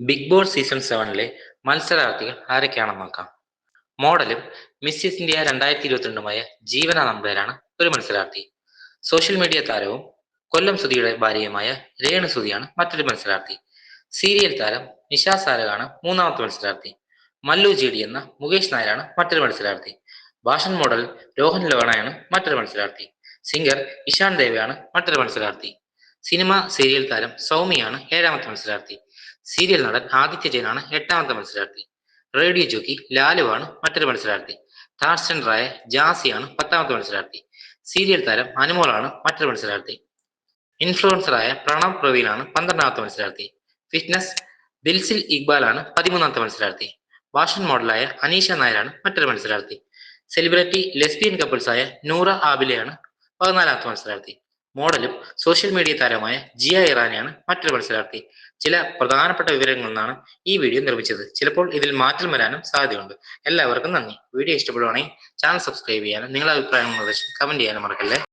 Big boss season സെവനിലെ മത്സരാർത്ഥികൾ ആരൊക്കെയാണെന്ന് നോക്കാം. മോഡലും മിസ്സിസ് ഇന്ത്യ രണ്ടായിരത്തി ഇരുപത്തിരണ്ടുമായ ജീവന നമ്പേരാണ് ഒരു മത്സരാർത്ഥി. സോഷ്യൽ മീഡിയ താരവും കൊല്ലം സുധിയുടെ ഭാര്യയുമായ രേണു സുധിയാണ് മറ്റൊരു മത്സരാർത്ഥി. സീരിയൽ താരം നിഷാ സാരകാണ് മൂന്നാമത്തെ മത്സരാർത്ഥി. മല്ലു ജി എന്ന മുകേഷ് നായരാണ് മറ്റൊരു മത്സരാർത്ഥി. ഭാഷൻ മോഡൽ രോഹൻ ലോണയാണ് മറ്റൊരു മത്സരാർത്ഥി. സിംഗർ ഇഷാൻ ദേവയാണ് മറ്റൊരു മത്സരാർത്ഥി. സിനിമ സീരിയൽ താരം സൗമിയാണ് ഏഴാമത്തെ മത്സരാർത്ഥി. സീരിയൽ നടൻ ആദിത്യ ജയനാണ് എട്ടാമത്തെ മത്സരാർത്ഥി. റേഡിയോ ജോക്കി ലാലുവാണ് മറ്റൊരു മത്സരാർത്ഥി. ട്രാൻസ്ജെൻഡറായ ജാസിയാണ് പത്താമത്തെ മത്സരാർത്ഥി. സീരിയൽ താരം അനുമോളാണ് മറ്റൊരു മത്സരാർത്ഥി. ഇൻഫ്ലുവൻസറായ പ്രണവ് പ്രവീണാണ് പന്ത്രണ്ടാമത്തെ മത്സരാർത്ഥി. ഫിറ്റ്നസ് ദിൽസിൽ ഇക്ബാലാണ് പതിമൂന്നാമത്തെ മത്സരാർത്ഥി. വാഷൻ മോഡലായ അനീഷ നായരാണ് മറ്റൊരു മത്സരാർത്ഥി. സെലിബ്രിറ്റി ലെസ്ബിയൻ കപ്പിൾസായ നൂറ ആബിലയാണ് പതിനാലാമത്തെ മത്സരാർത്ഥി. മോഡലും സോഷ്യൽ മീഡിയ താരമായ ജിയ ഇറാനിയാണ് മറ്റൊരു മത്സരാർത്ഥി. ചില പ്രധാനപ്പെട്ട വിവരങ്ങളിൽ നിന്നാണ് ഈ വീഡിയോ നിർമ്മിച്ചത്. ചിലപ്പോൾ ഇതിൽ മാറ്റം വരാനും സാധ്യതയുണ്ട്. എല്ലാവർക്കും നന്ദി. വീഡിയോ ഇഷ്ടപ്പെടുവാണെങ്കിൽ ചാനൽ സബ്സ്ക്രൈബ് ചെയ്യാനും നിങ്ങളുടെ അഭിപ്രായങ്ങൾ കമന്റ് ചെയ്യാനും മറക്കല്ലേ?